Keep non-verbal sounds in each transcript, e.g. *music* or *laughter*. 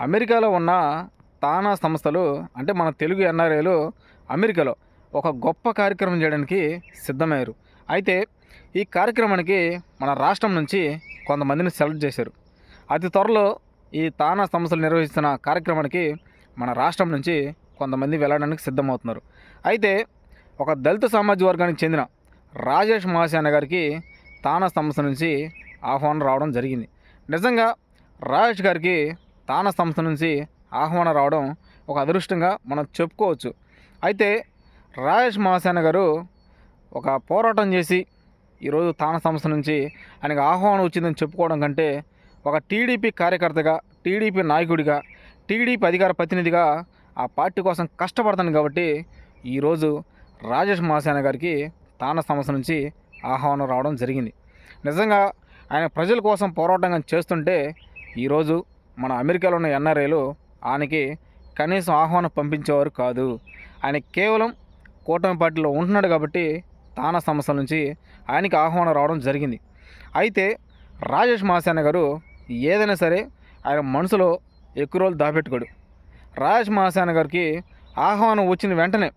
అమెరికాలో ఉన్న తానా సంస్థలు అంటే మన తెలుగు ఎన్ఆర్ఐలు అమెరికాలో ఒక గొప్ప కార్యక్రమం చేయడానికి సిద్ధమయ్యారు. అయితే ఈ కార్యక్రమానికి మన రాష్ట్రం నుంచి కొంతమందిని సెలెక్ట్ చేశారు. అతి త్వరలో ఈ తానా సంస్థలు నిర్వహిస్తున్న కార్యక్రమానికి మన రాష్ట్రం నుంచి కొంతమంది వెళ్ళడానికి సిద్ధమవుతున్నారు. అయితే ఒక దళిత సామాజిక వర్గానికి చెందిన రాజేష్ మహాసేన గారికి తానా సంస్థ నుంచి ఆహ్వానం రావడం జరిగింది. నిజంగా రాజేష్ గారికి తాన సంస్థ నుంచి ఆహ్వానం రావడం ఒక అదృష్టంగా మనం చెప్పుకోవచ్చు. అయితే రాజేష్ మహాసేన గారు ఒక పోరాటం చేసి ఈరోజు తాన సంస్థ నుంచి ఆయనకు ఆహ్వానం వచ్చిందని చెప్పుకోవడం కంటే ఒక టీడీపీ కార్యకర్తగా టీడీపీ నాయకుడిగా టీడీపీ అధికార ప్రతినిధిగా ఆ పార్టీ కోసం కష్టపడతాను కాబట్టి ఈరోజు రాజేష్ మహాసేన గారికి తాన సంస్థ నుంచి ఆహ్వానం రావడం జరిగింది. నిజంగా ఆయన ప్రజల కోసం పోరాటం చేస్తుంటే ఈరోజు మన అమెరికాలో ఉన్న ఎన్ఆర్ఐలు ఆయనకి కనీసం ఆహ్వానం పంపించేవారు కాదు. ఆయన కేవలం కూటమి పార్టీలో ఉంటున్నాడు కాబట్టి తానా సమస్యల నుంచి ఆయనకి ఆహ్వానం రావడం జరిగింది. అయితే రాజేష్ మాసాన గారు ఏదైనా సరే ఆయన మనసులో ఎక్కువ రోజులు దాపెట్టుకోడు. రాజేష్ మహాసేన గారికి ఆహ్వానం వచ్చిన వెంటనే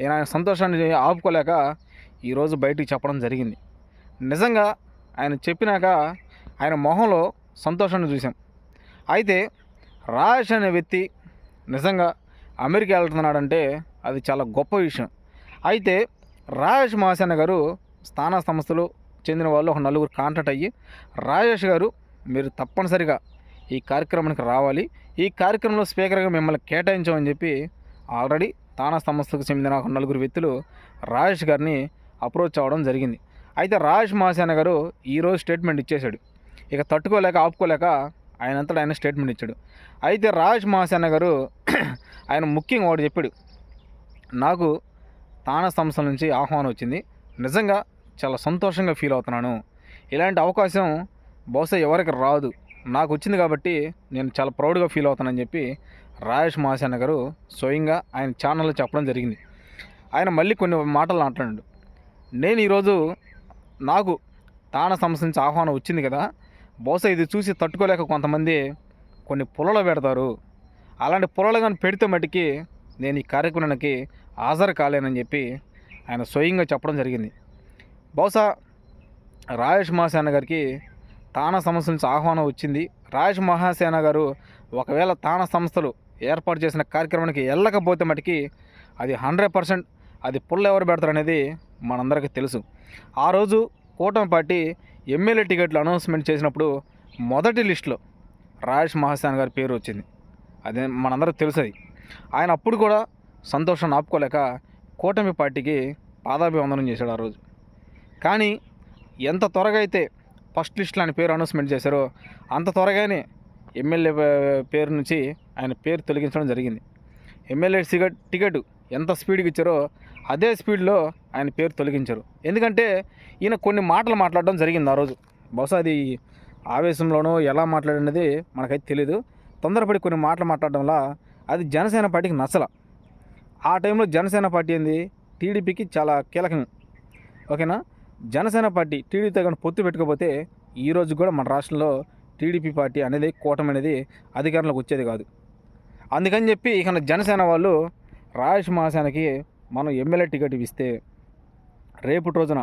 ఈయన ఆయన సంతోషాన్ని ఆపుకోలేక ఈరోజు బయటికి చెప్పడం జరిగింది. నిజంగా ఆయన చెప్పినాక ఆయన మొహంలో సంతోషాన్ని చూసాం అయితే రాజేష్ అనే వ్యక్తి నిజంగా అమెరికా వెళ్తున్నాడంటే అది చాలా గొప్ప విషయం. అయితే రాజేష్ మహాసేన గారు స్థాన సంస్థలు చెందిన వాళ్ళు ఒక నలుగురు కాంటాక్ట్ అయ్యి రాజేష్ గారు మీరు తప్పనిసరిగా ఈ కార్యక్రమానికి రావాలి. ఈ కార్యక్రమంలో స్పీకర్గా మిమ్మల్ని కేటాయించామని చెప్పి ఆల్రెడీ తానా సంస్థకు చెందిన ఒక నలుగురు వ్యక్తులు రాజేష్ గారిని అప్రోచ్ అవ్వడం జరిగింది. అయితే రాజేష్ మహాసేన గారు ఈరోజు స్టేట్మెంట్ ఇచ్చేశాడు. ఇక తట్టుకోలేక ఆపుకోలేక ఆయనంతటా ఆయన స్టేట్మెంట్ ఇచ్చాడు. అయితే రాజేష్ మహాసేన గారు *clears throat* ఆయన ముఖ్యంగా ఒకటి చెప్పాడు. నాకు తానా సంస్థల నుంచి ఆహ్వానం వచ్చింది. నిజంగా చాలా సంతోషంగా ఫీల్ అవుతున్నాను. ఇలాంటి అవకాశం బహుశా ఎవరికి రాదు. నాకు వచ్చింది కాబట్టి నేను చాలా ప్రౌడ్గా ఫీల్ అవుతానని చెప్పి రాజేష్ మహాసేన గారు స్వయంగా ఆయన ఛానల్లో చెప్పడం జరిగింది. ఆయన మళ్ళీ కొన్ని మాటలు మాట్లాడాడు. నేను ఈరోజు నాకు తాన సంస్థ నుంచి ఆహ్వానం వచ్చింది కదా బహుశా ఇది చూసి తట్టుకోలేక కొంతమంది కొన్ని పొలలు పెడతారు. అలాంటి పొలలు కానీ పెడితే మటుకి నేను ఈ కార్యక్రమానికి హాజరు కాలేనని చెప్పి ఆయన స్వయంగా చెప్పడం జరిగింది. బహుశా రాజేష్ మహాసేన గారికి తాన సంస్థ నుంచి ఆహ్వానం వచ్చింది. రాజేష్ మహాసేన గారు ఒకవేళ తాన సంస్థలు ఏర్పాటు చేసిన కార్యక్రమానికి వెళ్ళకపోతే మటుకి అది హండ్రెడ్ పర్సెంట్ అది పుల్ల ఎవరు పెడతారనేది మనందరికీ తెలుసు. ఆ రోజు కూటమి పార్టీ ఎమ్మెల్యే టికెట్లు అనౌన్స్మెంట్ చేసినప్పుడు మొదటి లిస్టులో రాజేష్ మహాసేన గారి పేరు వచ్చింది. అదే మనందరూ తెలుసది. ఆయన అప్పుడు కూడా సంతోషాన్ని ఆపుకోలేక కూటమి పార్టీకి పాదాభివందనం చేశాడు ఆ రోజు. కానీ ఎంత త్వరగా అయితే ఫస్ట్ లిస్ట్లో ఆయన పేరు అనౌన్స్మెంట్ చేశారో అంత త్వరగానే ఎమ్మెల్యే పేరు నుంచి ఆయన పేరు తొలగించడం జరిగింది. ఎమ్మెల్యే టికెట్ టికెట్ ఎంత స్పీడ్గా ఇచ్చారో అదే స్పీడ్లో ఆయన పేరు తొలగించారు. ఎందుకంటే ఈయన కొన్ని మాటలు మాట్లాడడం జరిగింది ఆ రోజు. బహుశా అది ఆవేశంలోనో ఎలా మాట్లాడినది మనకైతే తెలియదు తొందరపడి కొన్ని మాటలు మాట్లాడడం వల్ల అది జనసేన పార్టీకి నచ్చల. ఆ టైంలో జనసేన పార్టీ ఏంది? టీడీపీకి చాలా కీలకం. ఓకేనా? జనసేన పార్టీ టీడీపీతో కానీ పొత్తు పెట్టుకోకపోతే ఈ రోజు కూడా మన రాష్ట్రంలో టీడీపీ పార్టీ అనేది కూటమి అనేది అధికారంలోకి వచ్చేది కాదు. అందుకని చెప్పి ఇక జనసేన వాళ్ళు రాజేష్ మహాసేనకి మనం ఎమ్మెల్యే టికెట్ ఇస్తే రేపటి రోజున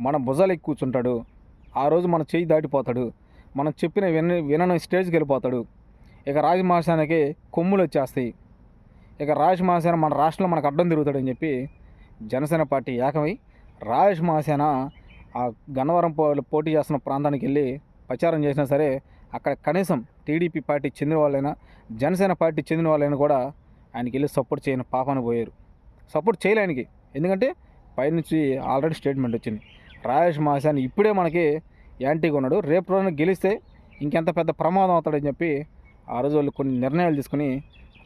మన భుజాలెక్కి కూర్చుంటాడు. ఆ రోజు మన చేయి దాటిపోతాడు. మనం చెప్పిన విన వినని స్టేజ్కి వెళ్ళిపోతాడు. ఇక రాజ మహాసేనకి కొమ్ములు వచ్చేస్తాయి. ఇక రాజేష్ మహాసేన మన రాష్ట్రంలో మనకు అడ్డం తిరుగుతాడని చెప్పి జనసేన పార్టీ ఏకమై రాజేష్ మహాసేన ఆ గన్నవరం పో పోటీ చేస్తున్న ప్రాంతానికి వెళ్ళి ప్రచారం చేసినా సరే అక్కడ కనీసం టీడీపీ పార్టీ చెందిన వాళ్ళైనా జనసేన పార్టీ చెందిన వాళ్ళైనా కూడా ఆయనకి వెళ్ళి సపోర్ట్ చేయని పాపాను పోయారు. సపోర్ట్ చేయలే ఆయనకి. ఎందుకంటే పైనుంచి ఆల్రెడీ స్టేట్మెంట్ వచ్చింది. రాజేష్ మహాసేన ఇప్పుడే మనకి యాంటీగా ఉన్నాడు. రేపు రోజున గెలిస్తే ఇంకెంత పెద్ద ప్రమాదం అవుతాడని చెప్పి ఆ రోజు వాళ్ళు కొన్ని నిర్ణయాలు తీసుకుని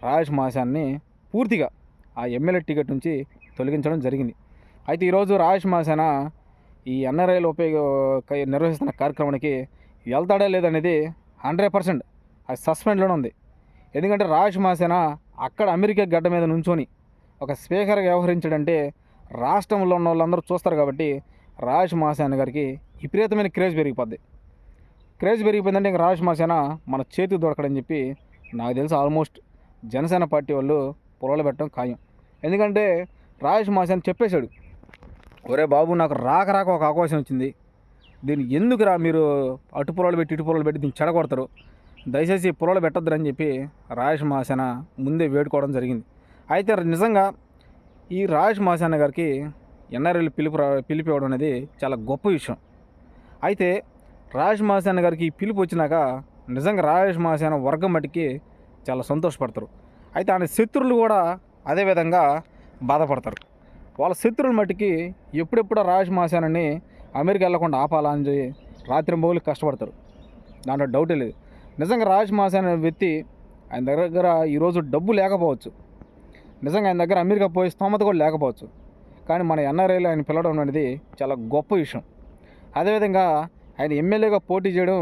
రాజేష్ మాసాన్ని పూర్తిగా ఆ ఎమ్మెల్యే టికెట్ నుంచి తొలగించడం జరిగింది. అయితే ఈరోజు రాజేష్ మహాసేన ఈ ఎన్ఆర్ఐలు ఉపయోగ నిర్వహిస్తున్న కార్యక్రమానికి వెళ్తాడా లేదనేది హండ్రెడ్ పర్సెంట్ అది సస్పెండ్లోనే ఉంది. ఎందుకంటే రాజేష్ మహాసేన అక్కడ అమెరికా గడ్డ మీద నుంచొని ఒక స్పీకర్ వ్యవహరించాడంటే రాష్ట్రంలో ఉన్న వాళ్ళందరూ చూస్తారు కాబట్టి రాజ్ మాసేన గారికి విపరీతమైన క్రేజ్ పెరిగిపోద్ది. క్రేజ్ పెరిగిపోయిందంటే ఇంకా రాజ్ మాసేన మన చేతి దొరకడని చెప్పి నాకు తెలిసి ఆల్మోస్ట్ జనసేన పార్టీ వాళ్ళు పొలాలు పెట్టడం ఖాయం. ఎందుకంటే రాజ్ మాసేన చెప్పేశాడు ఒరే బాబు నాకు రాక రాక ఒక అవకాశం వచ్చింది. దీన్ని ఎందుకురా మీరు అటు పొలాలు పెట్టి ఇటు పొలాలు పెట్టి దీన్ని చెడగొడతారు? దయచేసి పొలాలు పెట్టొద్దురని చెప్పి రాజేష్ మహాసేన ముందే వేడుకోవడం జరిగింది. అయితే నిజంగా ఈ రాజేష్ మహాసేన గారికి ఎన్ఆర్ఎల్ పిలుపు పిలిపి ఇవ్వడం అనేది చాలా గొప్ప విషయం. అయితే రాజేష్ మహాసేన గారికి ఈ పిలుపు వచ్చినాక నిజంగా రాజేష్ మహాసేన వర్గం మట్టికి చాలా సంతోషపడతారు. అయితే ఆయన శత్రులు కూడా అదేవిధంగా బాధపడతారు. వాళ్ళ శత్రువుల మట్టికి ఎప్పుడెప్పుడు రాజేష్ మహాసేనని అమెరికా వెళ్ళకుండా ఆపాలా అని చెప్పి రాత్రి బౌలు కష్టపడతారు. దాంట్లో డౌటే లేదు. నిజంగా రాజ్ మాస్ అనే వ్యక్తి ఆయన దగ్గర ఈరోజు డబ్బు లేకపోవచ్చు. నిజంగా ఆయన దగ్గర అమెరికా పోయి స్తోమత కూడా లేకపోవచ్చు. కానీ మన ఎన్ఆర్ఐలో ఆయన పిలవడం అనేది చాలా గొప్ప విషయం. అదేవిధంగా ఆయన ఎమ్మెల్యేగా పోటీ చేయడం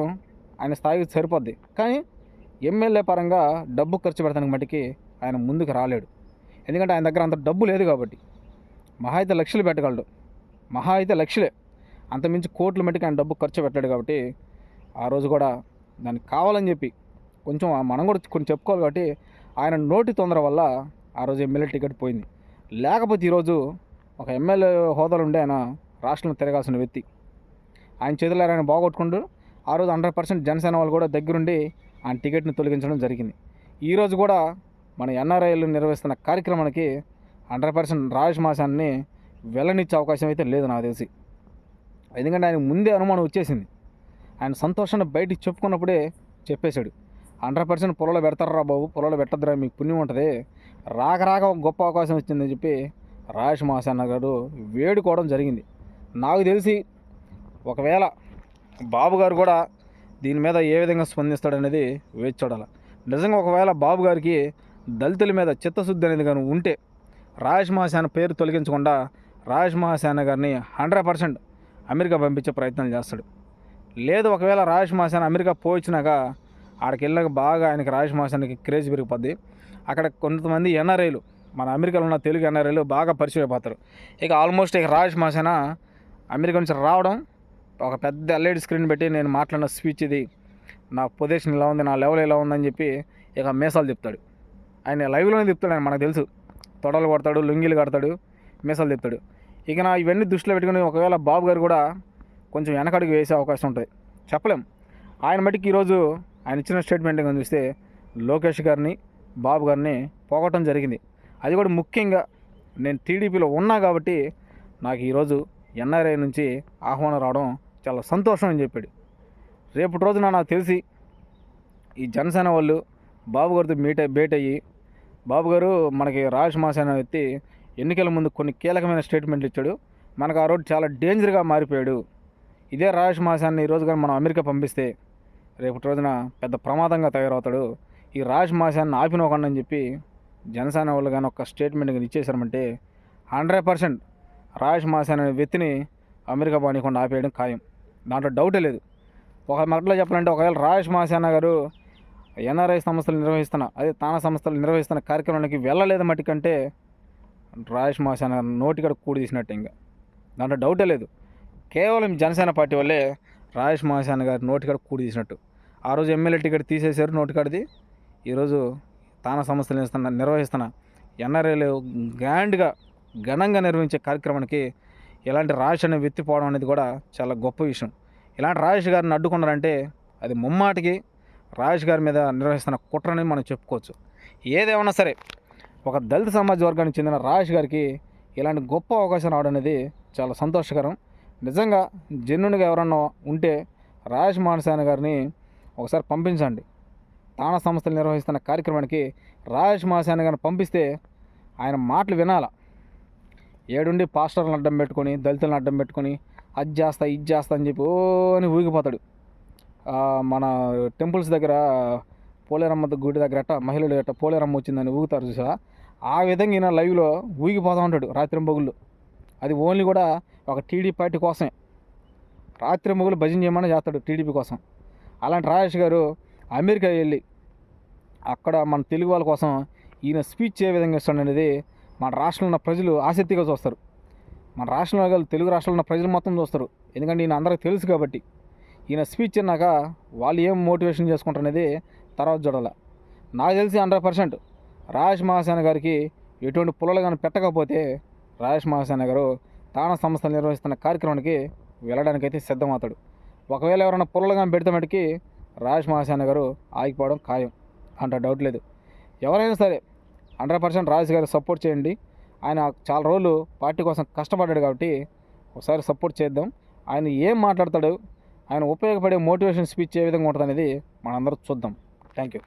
ఆయన స్థాయికి సరిపోద్ది. కానీ ఎమ్మెల్యే పరంగా డబ్బు ఖర్చు పెడతానికి మట్టికి ఆయన ముందుకు రాలేడు. ఎందుకంటే ఆయన దగ్గర అంత డబ్బు లేదు కాబట్టి. మహా అయితే లక్షలు పెట్టగలడు. మహా అయితే లక్షలే. అంతమించి కోట్ల మట్టికి ఆయన డబ్బు ఖర్చు పెట్టాడు కాబట్టి ఆ రోజు కూడా దానికి కావాలని చెప్పి కొంచెం మనం కూడా కొంచెం చెప్పుకోవాలి కాబట్టి ఆయన నోటి తొందర వల్ల ఆ రోజు ఎమ్మెల్యే టికెట్ పోయింది. లేకపోతే ఈరోజు ఒక ఎమ్మెల్యే హోదాలు ఉండే ఆయన రాష్ట్రంలో తిరగాల్సిన వ్యక్తి. ఆయన చేతులు ఆయన బాగొట్టుకుంటూ ఆ రోజు హండ్రెడ్ పర్సెంట్ జనసేన వాళ్ళు కూడా దగ్గరుండి ఆయన టికెట్ని తొలగించడం జరిగింది. ఈరోజు కూడా మన ఎన్ఆర్ఐలు నిర్వహిస్తున్న కార్యక్రమానికి హండ్రెడ్ పర్సెంట్ రాజేష్ మాసాన్ని వెళ్ళనిచ్చే అవకాశం అయితే లేదు నాకు తెలిసి. ఎందుకంటే ఆయన ముందే అనుమానం వచ్చేసింది. ఆయన సంతోషాన్ని బయటికి చెప్పుకున్నప్పుడే చెప్పేశాడు. హండ్రెడ్ పర్సెంట్ పొలంలో పెడతారా బాబు? పొలంలో పెట్టద్దురా మీకు పుణ్యం ఉంటుంది. రాక రాక ఒక గొప్ప అవకాశం వచ్చిందని చెప్పి రాజేష్ మహాసేన గారు వేడుకోవడం జరిగింది. నాకు తెలిసి ఒకవేళ బాబు గారు కూడా దీని మీద ఏ విధంగా స్పందిస్తాడనేది వేచి చూడాలి. నిజంగా ఒకవేళ బాబు గారికి దళితుల మీద చిత్తశుద్ధి అనేది కానీ ఉంటే రాజేష్ మహాసేన పేరు తొలగించకుండా రాజేష్ మహాసేన గారిని హండ్రెడ్ పర్సెంట్ అమెరికా పంపించే ప్రయత్నం చేస్తాడు. లేదు ఒకవేళ రాజేష్ మాసాన్ అమెరికా పోయించినాక ఆడికి వెళ్ళక బాగా ఆయనకి రాజేష్ మాసానికి క్రేజ్ పెరిగిపోద్ది. అక్కడ కొంతమంది ఎన్ఆర్ఐలు మన అమెరికాలో ఉన్న తెలుగు ఎన్ఆర్ఐలు బాగా పరిచయం అయిపోతారు ఇక ఆల్మోస్ట్ ఇక రాజేష్ మాసాన అమెరికా నుంచి రావడం ఒక పెద్ద ఎల్ఈడి స్క్రీన్ పెట్టి నేను మాట్లాడిన స్పీచ్ ఇది. నా పొజిషన్ ఇలా ఉంది నా లెవెల్ ఇలా ఉందని చెప్పి ఇక మీసాలు చెప్తాడు ఆయన లైవ్లోనే చెప్తాడు ఆయన మనకు తెలుసు. తొడలు కొడతాడు లుంగీలు కడతాడు మీసాలు చెప్తాడు ఇక నా ఇవన్నీ దృష్టిలో పెట్టుకుని ఒకవేళ బాబు గారు కూడా కొంచెం వెనకడుగు వేసే అవకాశం ఉంటుంది. చెప్పలేం. ఆయన మటుకు ఈరోజు ఆయన ఇచ్చిన స్టేట్మెంట్ కానీ చూస్తే లోకేష్ గారిని బాబు గారిని పోగొట్టడం జరిగింది. అది కూడా ముఖ్యంగా నేను టీడీపీలో ఉన్నా కాబట్టి నాకు ఈరోజు ఎన్ఆర్ఐ నుంచి ఆహ్వానం రావడం చాలా సంతోషం అని చెప్పాడు. రేపటి రోజున నాకు తెలిసి ఈ జనసేన వాళ్ళు బాబు గారితో మీట్ భేట్ అయ్యి బాబు గారు మనకి రాజేష్ మాసేన వ్యక్తి ఎన్నికల ముందు కొన్ని కీలకమైన స్టేట్మెంట్లు ఇచ్చాడు. మనకు ఆ రోడ్డు చాలా డేంజర్గా మారిపోయాడు. ఇదే రాజేష్ మాసాన్ని ఈ కానీ మనం అమెరికా పంపిస్తే రేపటి రోజున పెద్ద ప్రమాదంగా తయారవుతాడు. ఈ రాజేష్ మాసాన్ని ఆపినోకండి అని చెప్పి జనసేన వాళ్ళు కానీ ఒక స్టేట్మెంట్ కానీ ఇచ్చేసారంటే హండ్రెడ్ పర్సెంట్ రాజేష్ మాసాన్ అనే వ్యక్తిని అమెరికా బానికుండా ఆపేయడం ఖాయం. దాంట్లో డౌటే లేదు. ఒక మాటలో చెప్పాలంటే ఒకవేళ రాజేష్ మాసేనా గారు ఎన్ఆర్ఐ సంస్థలు నిర్వహిస్తున్న అదే తానా సంస్థలు నిర్వహిస్తున్న కార్యక్రమానికి వెళ్ళలేదు మట్టికంటే రాజేష్ మాసాన నోటికడ కూడి తీసినట్టు ఇంకా. దాంట్లో డౌటే లేదు. కేవలం జనసేన పార్టీ వల్లే రాజేష్ మహాసేన గారి నోటికాడ కూడి తీసినట్టు. ఆ రోజు ఎమ్మెల్యే టికెట్ తీసేశారు నోటికాడది. ఈరోజు తానా సంస్థలు ఇస్తున్న నిర్వహిస్తున్న ఎన్ఆర్ఏలు గ్రాండ్గా ఘనంగా నిర్వహించే కార్యక్రమానికి ఇలాంటి రాజేష్ అనే వ్యక్తి పోవడం అనేది కూడా చాలా గొప్ప విషయం. ఇలాంటి రాజేష్ గారిని అడ్డుకున్నారంటే అది ముమ్మాటికి రాజేష్ గారి మీద నిర్వహిస్తున్న కుట్రని మనం చెప్పుకోవచ్చు. ఏదేమన్నా సరే ఒక దళిత సమాజ వర్గానికి చెందిన రాజేష్ గారికి ఇలాంటి గొప్ప అవకాశం రావడం అనేది చాలా సంతోషకరం. నిజంగా జన్యునిగా ఎవరన్నా ఉంటే రాజేష్ మానసాయన గారిని ఒకసారి పంపించండి. తానా సంస్థలు నిర్వహిస్తున్న కార్యక్రమానికి రాజేష్ మహాసాన గారిని పంపిస్తే ఆయన మాటలు వినాల. ఏడుండి పాస్టర్లను అడ్డం పెట్టుకొని దళితులను అడ్డం పెట్టుకొని అది చేస్తా ఇది చేస్తా అని చెప్పి ఓ అని ఊగిపోతాడు. మన టెంపుల్స్ దగ్గర పోలేరమ్మ గుడి దగ్గర అట్ట మహిళలు అట్ట పోలేరమ్మ వచ్చిందని ఊగుతారు చూసా ఆ విధంగా ఈయన లైవ్లో ఊగిపోతూ ఉంటాడు రాత్రి బొగుళ్ళు అది ఓన్లీ కూడా ఒక టీడీపీ పార్టీ కోసమే. రాత్రి మొగులు భజన చేయమని చేస్తాడు టీడీపీ కోసం. అలాంటి రాజేష్ గారు అమెరికా వెళ్ళి అక్కడ మన తెలుగు వాళ్ళ కోసం ఈయన స్పీచ్ ఏ విధంగా ఇస్తాడు అనేది మన రాష్ట్రంలో ఉన్న ప్రజలు ఆసక్తిగా చూస్తారు. మన రాష్ట్రంలో గల తెలుగు రాష్ట్రంలో ఉన్న ప్రజలు మొత్తం చూస్తారు. ఎందుకంటే ఈయన అందరికీ తెలుసు కాబట్టి. ఈయన స్పీచ్ అన్నాక వాళ్ళు ఏం మోటివేషన్ చేసుకుంటారు అనేది తర్వాత చూడాలి. నాకు తెలిసి హండ్రెడ్ పర్సెంట్ రాజేష్ మహాసేన గారికి ఎటువంటి పుల్లలు కానీ పెట్టకపోతే రాజేష్ మహాసేన గారు తాన సంస్థలు నిర్వహిస్తున్న కార్యక్రమానికి వెళ్ళడానికైతే సిద్ధమవుతాడు. ఒకవేళ ఎవరైనా పుల్లలుగా పెడితే మటుకి రాజేష్ మహాసేన గారు ఆగిపోవడం ఖాయం అంట డౌట్ లేదు. ఎవరైనా సరే హండ్రెడ్ పర్సెంట్ రాజేష్ గారు సపోర్ట్ చేయండి. ఆయన చాలా రోజులు పార్టీ కోసం కష్టపడ్డాడు కాబట్టి ఒకసారి సపోర్ట్ చేద్దాం. ఆయన ఏం మాట్లాడతాడు ఆయన ఉపయోగపడే మోటివేషన్ స్పీచ్ ఏ విధంగా ఉంటుంది అనేది మనందరం చూద్దాం. Thank you